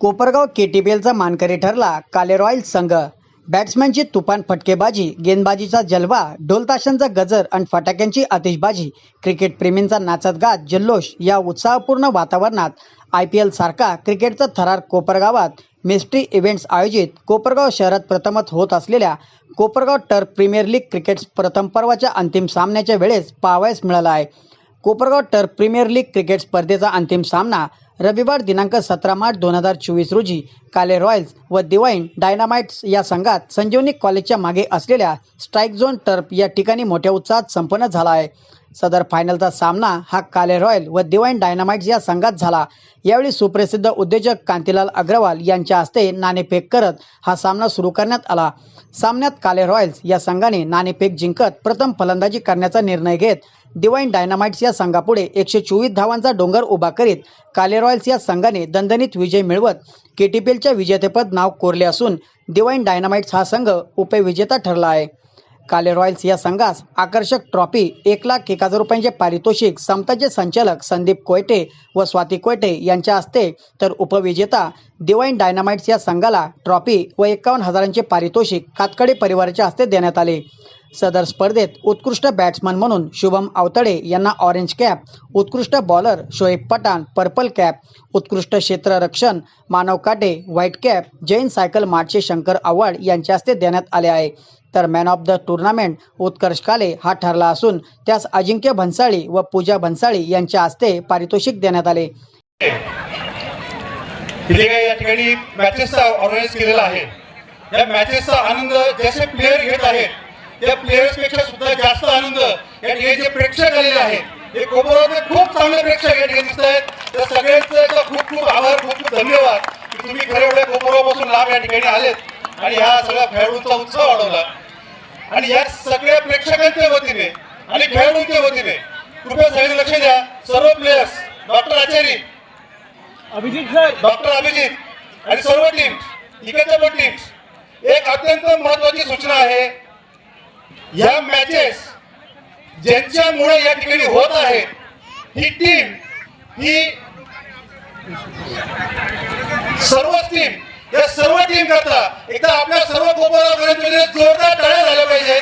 कोपरगाव केटीपीएलचा मानकरी ठरला काले रॉयल्स संघ. बॅट्समॅनची तुफान फटकेबाजी गेंदबाजीचा जलवा ढोलताशांचा गजर आणि फटाक्यांची आतिषबाजी क्रिकेट प्रेमींचा नाचत गात जल्लोष या उत्साहपूर्ण वातावरणात आय पी एल सारखा क्रिकेटचा थरार कोपरगावात मिस्ट्री इव्हेंट्स आयोजित कोपरगाव शहरात प्रथमच होत असलेल्या Kopargaon turf premier league cricket प्रथम पर्वाच्या अंतिम सामन्याच्या वेळेस पाहावयास मिळाला आहे. Kopargaon turf premier league cricket स्पर्धेचा अंतिम सामना रविवार दिनांक सतरा मार्च दोन हजार चोवीस रोजी काले रॉयल्स व दिवाईन डायनामाइट्स या संघात संजीवनी कॉलेजच्या मागे असलेल्या स्ट्राईक झोन टर्फ या ठिकाणी मोठ्या उत्साहात संपन्न झाला आहे. सदर फायनलचा सामना हा काले रॉयल व दिवाईन डायनामाइट्स या संघात झाला. यावेळी सुप्रसिद्ध उद्योजक कांतीलाल अग्रवाल यांच्या हस्ते नाणेफेक करत हा सामना सुरू करण्यात आला. सामन्यात काले रॉयल्स या संघाने नाणेफेक जिंकत प्रथम फलंदाजी करण्याचा निर्णय घेत डिवाईन डायनामाइट्स या संघापुढे एकशे चोवीस धावांचा डोंगर उभा करीत काले रॉयल्स या संघाने दणदणीत विजय मिळवत केटीपीएलच्या विजेतेपद नाव कोरले असून डिवाईन डायनामाइट्स हा संघ उपविजेता ठरला आहे. काले रॉयल्स या संघास आकर्षक ट्रॉफी एक लाख एक हजार रुपयांचे पारितोषिक समताचे संचालक संदीप कोयटे व स्वाती कोयटे यांच्या हस्ते तर उपविजेता दिवाईन डायनामाइट्स या संघाला ट्रॉफी व एकावन्न हजारांचे पारितोषिक कातकडे परिवाराच्या हस्ते देण्यात आले. सदर स्पर्धेत उत्कृष्ट बॅट्समन म्हणून शुभम आवतडे यांना ऑरेंज कॅप उत्कृष्ट bowler Shoaib Pathan purple cap उत्कृष्ट क्षेत्ररक्षण Manav Kate white cap Jain cycle मार्टचे Shankar Avhad यांच्या हस्ते देण्यात आले आहे. तर man of the tournament Utkarsh Kale हा ठरला असून त्यास अजिंक्य भन्साळी व पूजा भन्साळी यांच्या हस्ते पारितोषिक देण्यात आले. इथे काही या ठिकाणी मॅचेसचा ऑर्गनाईज केलेला आहे. या मॅचेसचा आनंद जसे प्लेयर घेत आहेत त्या प्लेयर्सपेक्षा सुद्धा जास्त आनंद या ठिकाणी जे प्रेक्षक आलेले आहेत हे कोपरावरचे खूप चांगले प्रेक्षक या ठिकाणी दिसत आहेत. त्या सगळ्यांचा खूप खूप आभार खूप खूप धन्यवाद की तुम्ही खरे एवढ्या कोपरापासून लांब या ठिकाणी आलेत. आणि ह्या सगळ्या खेळाडूंचा उत्साह वाढवला. आणि या सगळ्या प्रेक्षकांच्या वतीने आणि खेळाडूंच्या वतीने कृपया सगळे लक्ष द्या. सर्व players doctor Acharya Abhijit sir. Doctor Abhijit आणि सर्व टीम इकडच्या पण टीम्स एक अत्यंत महत्वाची सूचना आहे. या मॅचेस ज्यांच्यामुळे या ठिकाणी होत आहे ही टीम ही सर्व टीम या सर्व टीम करता एकदा आपल्या सर्व कोपरापर्यंत जोरदार टाळ्या झाल्या पाहिजे.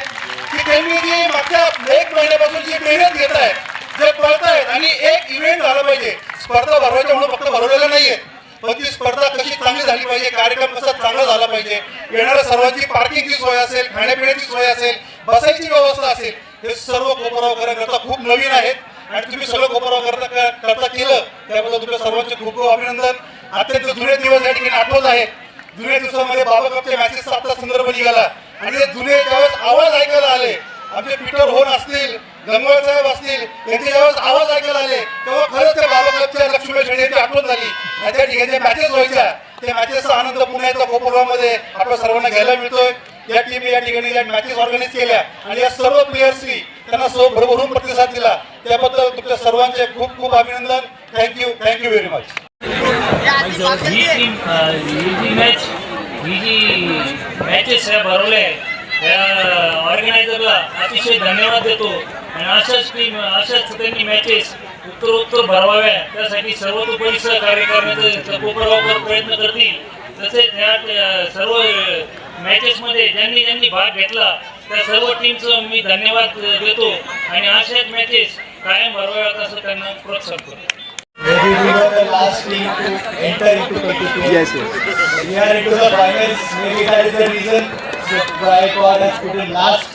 की त्यांनी जी मागच्या एक महिन्यापासून जी मेहनत घेत आहेत जे पळतायत आणि एक इव्हेंट झाला पाहिजे. स्पर्धा भरवायच्या म्हणून फक्त भरवलेलं नाहीये पण ती स्पर्धा कशी चांगली झाली पाहिजे कार्यक्रम कसा चांगला झाला पाहिजे येणाऱ्या सर्वांची पार्किंगची सोय असेल खाण्यापिण्याची सोय असेल बसायची व्यवस्था असेल हे सर्व कोपराव करता खूप नवीन आहेत. आणि तुम्ही सर्व कोपराव करता करता केलं त्याबद्दल तुमच्या सर्वांचे खूप खूप अभिनंदन अत्यंत जुने दिवस या ठिकाणी आठवत आहेत जुन्या दिवसामध्ये बाबा कपच्या मॅचेसचा आता संदर्भ निघाला. आणि जुने ज्यावेळेस आवाज ऐकायला आले आमचे पीटर होन असतील गंगवार साहेब असतील त्यांचे ज्यावेळेस आवाज ऐकायला आले तेव्हा खरंच त्या बाबा क्लबच्या लक्ष्मी खेळण्याची आठवण झाली. आणि त्या ठिकाणी मॅचेस व्हायच्या त्या मॅचेसचा आनंद पुन्हा एकदा कोपरगावमध्ये आपल्या सर्वांना घ्यायला मिळतोय. या टीमने या ठिकाणी या मॅचेस ऑर्गनाईज केल्या आणि या सर्व प्लेयर्सनी त्यांना सर्व भरभरून प्रतिसाद दिला. त्याबद्दल तुमच्या सर्वांचे खूप खूप अभिनंदन. Thank you thank you very much he team अ, ही जी मॅच ही जी मॅचेस ह्या भरवल्या आहेत त्या ऑर्गनायझरला अतिशय धन्यवाद देतो. आणि अशाच टीम अशाच त्यांनी मॅचेस उत्तर उत्तर भरवाव्या. त्यासाठी सर्वतोपरी सहकार्य करण्याचा कोपरगावकर प्रयत्न करतील. तसेच ह्या अ, सर्व मॅचेसमध्ये ज्यांनी ज्यांनी भाग घेतला त्या सर्व टीमचं मी धन्यवाद देतो. आणि अशाच मॅचेस कायम भरवाव्यात असं त्यांना प्रोत्साहन करतो. Maybe we were the last team to enter into KTPL. Yes, yes. We are into the finals. Maybe that is the reason that Gaikwad has put in last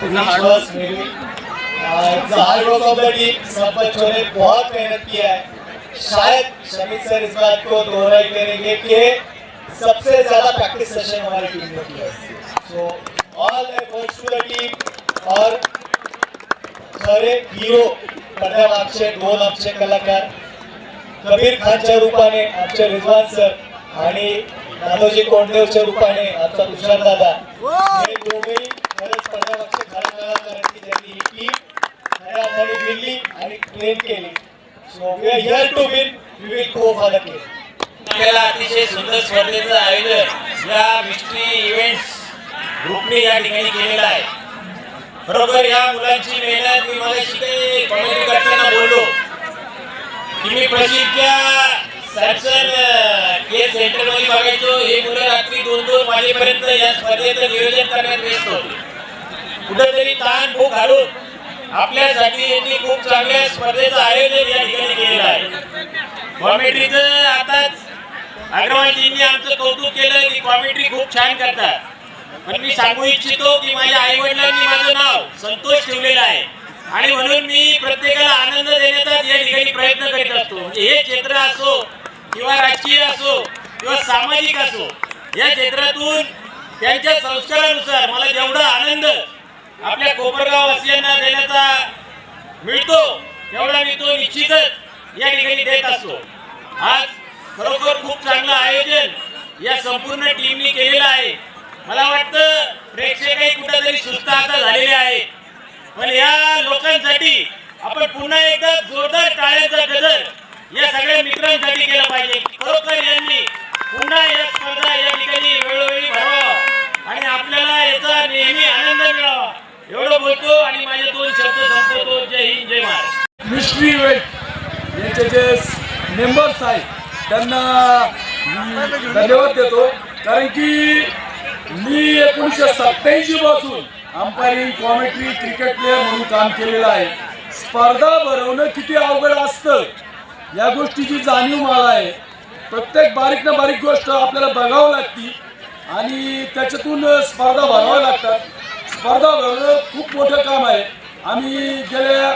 to reach first. Maybe uh, it's the hard work of the team. सब बच्चों ने बहुत मेहनत KIA है शायद Shamit sir इस बात को दोहराई करेंगे कि सबसे ज्यादा प्रैक्टिस सेशन हमारी टीम ने KIA so all efforts to the team और खरे हिरो पडद्यामागचे दोन आमचे कलाकार कबीर खानच्या रूपाने आमचे रिजवान सर आणि नानोजी कोंडदेवच्या रूपाने आमचा तुषार दादा. हे. दोघेही खरंच खरे आहेत की ही खऱ्या अर्थाने दिली आणि ट्रेन केली. So we are here to win we will go for the आपल्याला अतिशय सुंदर स्पर्धेचं आयोजन या मिस्ट्री इव्हेंट्स ग्रुपने या ठिकाणी केलेलं आहे. बरोबर या मुलांची मेहनत मी मला काही कॉमेंट करताना बोललो. की मी सॅमसन केस केअर सेंटरमध्ये बघायचो. हे मुलं रात्री दोन दोन वाजेपर्यंत या स्पर्धेचं नियोजन करण्यात व्यस्त होते. कुठेतरी ताण भूक घालून आपल्यासाठी यांनी खूप चांगल्या स्पर्धेचं आयोजन या ठिकाणी केलेलं आहे. कॉमेंट्रीचं आताच अग्रवालजींनी आमचं कौतुक केलं की कॉमेंट्री खूप छान करतात. पण मी सांगू इच्छितो की माझ्या आई वडिलांनी माझं नाव संतोष ठेवलेलं आहे. आणि म्हणून मी प्रत्येकाला आनंद देण्याचा या ठिकाणी प्रयत्न करीत असतो. म्हणजे हे क्षेत्र असो किंवा राजकीय असो किंवा सामाजिक असो या क्षेत्रातून त्यांच्या संस्कारानुसार मला जेवढा आनंद आपल्या कोपरगाव वासियांना देण्याचा मिळतो तेवढा मी तो निश्चितच या ठिकाणी देत असतो. आज खरोखर खूप चांगलं आयोजन या संपूर्ण टीमनी केलेलं आहे. मला वाटतं प्रेक्षकही कुठेतरी सुस्त आता झालेले आहेत. पण या लोकांसाठी आपण पुन्हा एकदा जोरदार टाळ्यांचा गजर या सगळ्या मित्रांसाठी केला पाहिजे. खरोखर यांनी पुन्हा या स्पर्धा या ठिकाणी वेळोवेळी भरावा आणि आपल्याला याचा नेहमी आनंद मिळावा. एवढं बोलतो आणि माझे दोन शब्द संपवतो. जय हिंद जय महाराज मिस्ट्री इव्हेंट यांचे जे मेंबर्स आहेत त्यांना धन्यवाद देतो. कारण की मी एकोणीसशे सत्याऐंशी पासून अंपायरिंग कॉमेंट्री क्रिकेट प्लेअर म्हणून काम केलेलं आहे. स्पर्धा भरवणं किती अवघड असतं? या गोष्टीची जाणीव मला आहे. प्रत्येक बारीक ना बारीक गोष्ट आपल्याला बघावं लागती आणि त्याच्यातून स्पर्धा भराव्या लागतात. स्पर्धा भरवणं खूप मोठं काम आहे. आम्ही गेल्या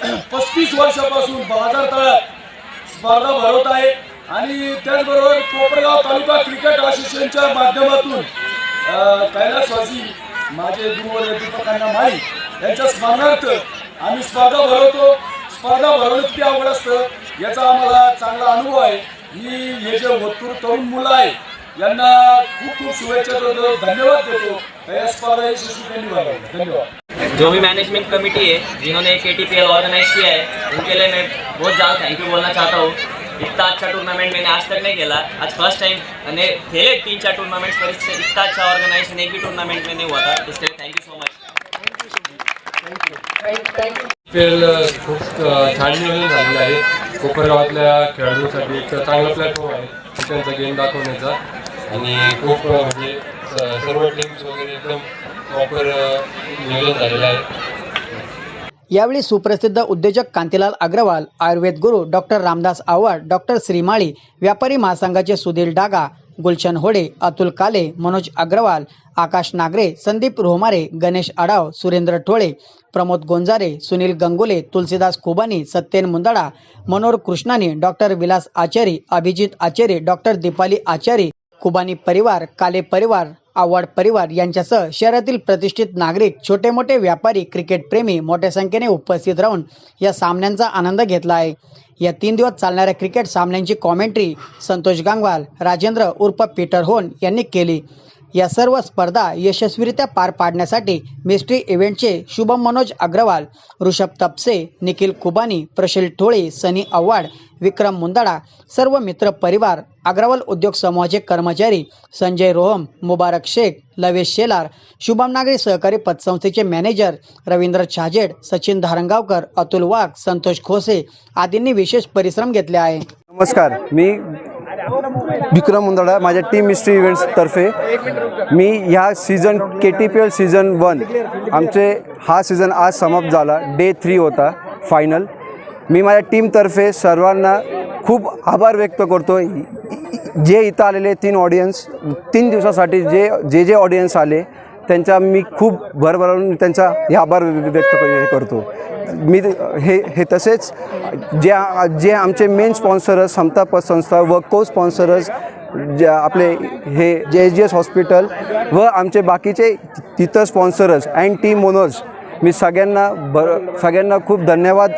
पस्तीस वर्षापासून बाजार तळात स्पर्धा भरवत आहे आणि त्याचबरोबर कोपरगाव तालुका क्रिकेट असोसिएशनच्या माध्यमातून कैलासवासी माझे गुरुवर दीपकांना माहीत यांच्या स्मरणार्थ आम्ही स्पर्धा भरवतो. स्पर्धा भरवणं किती अवघड असतं? याचा आम्हाला चांगला अनुभव आहे. मी हे जे वतूर तरुण मुलं आहे यांना खूप खूप शुभेच्छा देतो. धन्यवाद देतो. या स्पर्धा यशस्वी त्यांनी भरवलं धन्यवाद. जो भी मैनेजमेंट कमेटी है जिन्होंने K T P L organise KIA है उनके लिए मैं बहुत ज़्यादा थैंक यू बोलना चाहता हूँ. इतना अच्छा टूर्नामेंट मैंने आज तक नहीं खेला। आज फर्स्ट टाइम मैंने खेले तीन चार टूर्नामेंट्स पर इससे इतना अच्छा ऑर्गेनाइजेशन एक भी टूर्नामेंट में नहीं हुआ था। इसके लिए थैंक यू सो मच खेळ खूप छान नियोजन झालेलं आहे कोपरगावातल्या खेळाडूंसाठी एक चांगला प्लॅटफॉर्म आहे. त्यांचा गेम दाखवण्याचा. आणि खूप म्हणजे सर्व टीम्स वगैरे एकदम प्रॉपर नियोजन झालेलं आहे. यावेळी सुप्रसिद्ध उद्योजक कांतीलाल अग्रवाल आयुर्वेद गुरु डॉक्टर रामदास आव्हाड डॉक्टर श्रीमाळी व्यापारी महासंघाचे सुधीर डागा गुलशन होडे अतुल काले मनोज अग्रवाल आकाश नागरे संदीप रोहमारे गणेश आडाव सुरेंद्र ठोळे प्रमोद गोंजारे सुनील गंगुले तुलसीदास खुबानी सत्येन मुंदडा मनोहर कृष्णानी डॉक्टर विलास आचारी अभिजित आचार्य डॉक्टर दीपाली आचारी कुबानी परिवार काले परिवार आव्हाड परिवार यांच्यासह शहरातील प्रतिष्ठित नागरिक छोटे मोठे व्यापारी क्रिकेट प्रेमी मोठ्या संख्येने उपस्थित राहून या सामन्यांचा आनंद घेतला आहे. या तीन दिवस चालणाऱ्या क्रिकेट सामन्यांची कॉमेंट्री संतोष गांगवाल राजेंद्र उर्फ पीटर होन यांनी केली. या सर्व स्पर्धा यशस्वीरित्या पार पाडण्यासाठी मिस्ट्री इव्हेंटचे शुभम मनोज अग्रवाल ऋषभ तपसे निखिल कुबानी प्रशील ठोळे सनी आव्हाड विक्रम मुंदडा सर्व मित्र परिवार अग्रवाल उद्योग समूहाचे कर्मचारी संजय रोहम मुबारक शेख लवेश शेलार शुभम नागरी सहकारी पतसंस्थेचे मॅनेजर रवींद्र छाजेड सचिन धारणगावकर अतुल वाघ संतोष खोसे आदींनी विशेष परिश्रम घेतले आहे. नमस्कार. मी विक्रम मुंदडा माझ्या टीम मिस्ट्री इव्हेंट्सतर्फे मी ह्या season K T P L season one आमचे हा सीझन आज समाप्त झाला. डे थ्री होता फायनल मी माझ्या टीमतर्फे सर्वांना खूप आभार व्यक्त करतो. जे इथं आलेले तीन ऑडियन्स तीन दिवसासाठी जे जे जे ऑडियन्स आले त्यांचा मी खूप भरभरून त्यांचा हे आभार व्यक्त करतो. मी हे हे तसेच जे जे आमचे मेन स्पॉन्सरस समताप संस्था व को स्पॉन्सरस जे आपले हे जे एस जी एस हॉस्पिटल व आमचे बाकीचे तिथं स्पॉन्सरस अँड टीम ओनर्स मी सगळ्यांना बर सगळ्यांना खूप धन्यवाद.